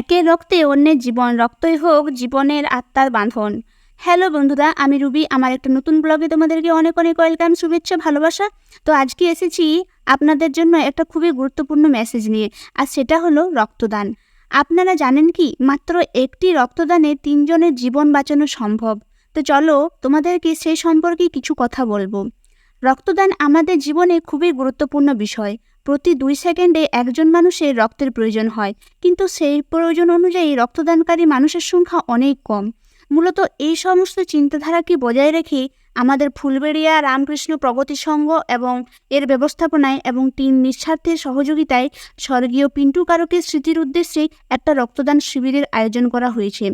একে রক্তে অন্যের জীবন, রক্তই হোক জীবনের আত্মার বাঁধন। হ্যালো বন্ধুরা, আমি রুবি। আমার একটা নতুন ব্লগে তোমাদেরকে অনেক অনেক ওয়েলকাম, শুভেচ্ছা, ভালোবাসা। তো আজকে এসেছি আপনাদের জন্য একটা খুবই গুরুত্বপূর্ণ মেসেজ নিয়ে, আর সেটা হলো রক্তদান। আপনারা জানেন কি, মাত্র একটি রক্তদানে তিনজনের জীবন বাঁচানো সম্ভব। তো চলো তোমাদেরকে সেই সম্পর্কে কিছু কথা বলব। রক্তদান আমাদের জীবনে খুবই গুরুত্বপূর্ণ বিষয়। প্রতি দুই সেকেন্ডে একজন মানুষের রক্তের প্রয়োজন হয়। কিন্তু সেই প্রয়োজন অনুযায়ী রক্তদানকারী মানুষের সংখ্যা অনেক কম। মূলত এই সমস্ত চিন্তাধারাকে বজায় রেখে আমাদের ফুলবেড়িয়া রামকৃষ্ণ প্রগতি সংঘ এবং এর ব্যবস্থাপনায় এবং টিম নিঃস্বার্থের সহযোগিতায় স্বর্গীয় পিন্টু কারকের স্মৃতির উদ্দেশ্যে একটা রক্তদান শিবিরের আয়োজন করা হয়েছে।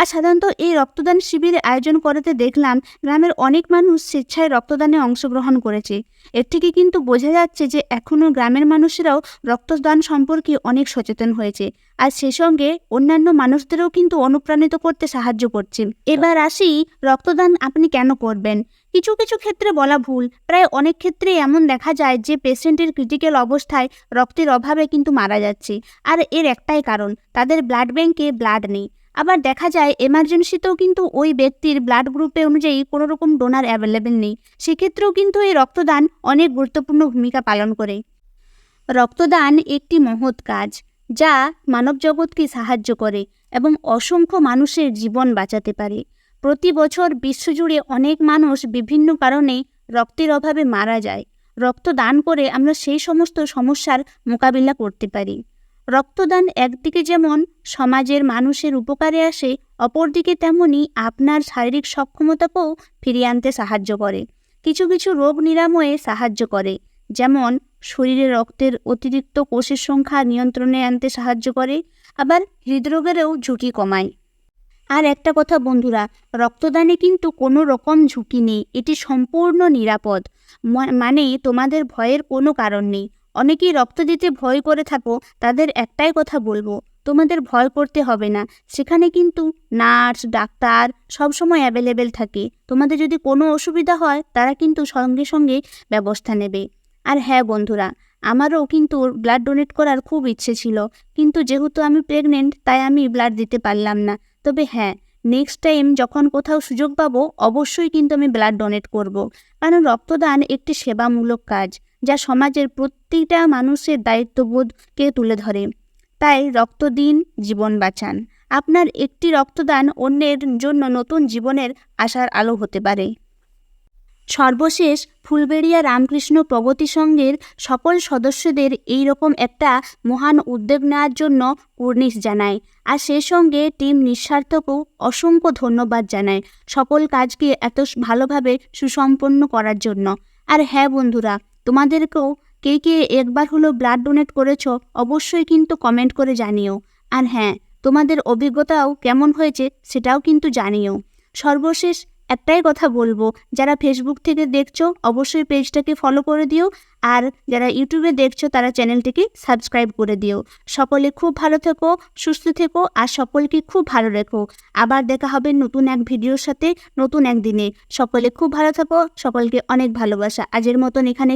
আর সাধারণত এই রক্তদান শিবিরের আয়োজন করাতে দেখলাম গ্রামের অনেক মানুষ স্বেচ্ছায় রক্তদানে অংশগ্রহণ করেছে। এর থেকে কিন্তু বোঝা যাচ্ছে যে এখনও গ্রামের মানুষেরাও রক্তদান সম্পর্কে অনেক সচেতন হয়েছে আর সে সঙ্গে অন্যান্য মানুষদেরও কিন্তু অনুপ্রাণিত করতে সাহায্য করছে। এবার আসি রক্তদান আপনি কেন করবেন? কিছু কিছু ক্ষেত্রে বলা ভুল। প্রায় অনেক ক্ষেত্রেই এমন দেখা যায় যে পেশেন্টের ক্রিটিক্যাল অবস্থায় রক্তের অভাবে কিন্তু মারা যাচ্ছে। আর এর একটাই কারণ, তাদের ব্লাড ব্যাংকে ব্লাড নেই। আবার দেখা যায় এমার্জেন্সিতেও কিন্তু ওই ব্যক্তির ব্লাড গ্রুপে অনুযায়ী কোনো রকম ডোনার অ্যাভেলেবেল নেই। সেক্ষেত্রেও কিন্তু এই রক্তদান অনেক গুরুত্বপূর্ণ ভূমিকা পালন করে। রক্তদান একটি মহৎ কাজ, যা মানব জগৎকে সাহায্য করে এবং অসংখ্য মানুষের জীবন বাঁচাতে পারে। প্রতি বছর বিশ্বজুড়ে অনেক মানুষ বিভিন্ন কারণে রক্তের অভাবে মারা যায়। রক্ত দান করে আমরা সেই সমস্ত সমস্যার মোকাবিলা করতে পারি। রক্তদান একদিকে যেমন সমাজের মানুষের উপকারে আসে, অপরদিকে তেমনই আপনার শারীরিক সক্ষমতাকেও ফিরিয়ে আনতে সাহায্য করে। কিছু কিছু রোগ নিরাময়ে সাহায্য করে, যেমন শরীরে রক্তের অতিরিক্ত কোষের সংখ্যা নিয়ন্ত্রণে আনতে সাহায্য করে, আবার হৃদরোগেরও ঝুঁকি কমায়। আর একটা কথা বন্ধুরা, রক্তদানে কিন্তু কোনো রকম ঝুঁকি নেই, এটি সম্পূর্ণ নিরাপদ। মানে তোমাদের ভয়ের কোনো কারণ নেই। অনেকেই রক্ত দিতে ভয় করে থাকো, তাদের একটাই কথা বলব, তোমাদের ভয় করতে হবে না। সেখানে কিন্তু নার্স, ডাক্তার সবসময় অ্যাভেলেবেল থাকে। তোমাদের যদি কোনো অসুবিধা হয়, তারা কিন্তু সঙ্গে সঙ্গে ব্যবস্থা নেবে। আর হ্যাঁ বন্ধুরা, আমারও কিন্তু ব্লাড ডোনেট করার খুব ইচ্ছে ছিল। কিন্তু যেহেতু আমি প্রেগনেন্ট তাই আমি ব্লাড দিতে পারলাম না। তবে হ্যাঁ নেক্সট টাইম যখন কোথাও সুযোগ পাবো, অবশ্যই কিন্তু আমি ব্লাড ডোনেট করব। কারণ রক্তদান একটি সেবামূলক কাজ, যা সমাজের প্রত্যেকটা মানুষের দায়িত্ববোধকে তুলে ধরে। তাই রক্ত দিন, জীবন বাঁচান। আপনার একটি রক্তদান অন্যের জন্য নতুন জীবনের আশার আলো হতে পারে। সর্বশেষ ফুলবেড়িয়া রামকৃষ্ণ প্রগতি সংঘের সকল সদস্যদের এই রকম একটা মহান উদ্যোগ নেওয়ার জন্য কুর্নিশ জানায়। আর সে সঙ্গে টিম নিঃস্বার্থকেও অসংখ্য ধন্যবাদ জানায় সকল কাজকে এত ভালোভাবে সুসম্পন্ন করার জন্য। আর হ্যাঁ বন্ধুরা, তোমাদেরকেও কে কে একবার হলো ব্লাড ডোনেট করেছ অবশ্যই কিন্তু কমেন্ট করে জানিও। আর হ্যাঁ তোমাদের অভিজ্ঞতাও কেমন হয়েছে সেটাও কিন্তু জানিও। সর্বশেষ একটাই কথা বলব, যারা ফেসবুক থেকে দেখছ, অবশ্যই পেজটাকে ফলো করে দিও, আর যারা ইউটিউবে দেখছ, তারা চ্যানেলটিকে সাবস্ক্রাইব করে দিও। সকলে খুব ভালো থেকো, সুস্থ থেকো, আর সকলকে খুব ভালো রেখো। আবার দেখা হবে নতুন এক ভিডিওর সাথে, নতুন এক দিনে সকলে খুব ভালো থাকো, সকলকে অনেক ভালোবাসা। আজের মতন এখানে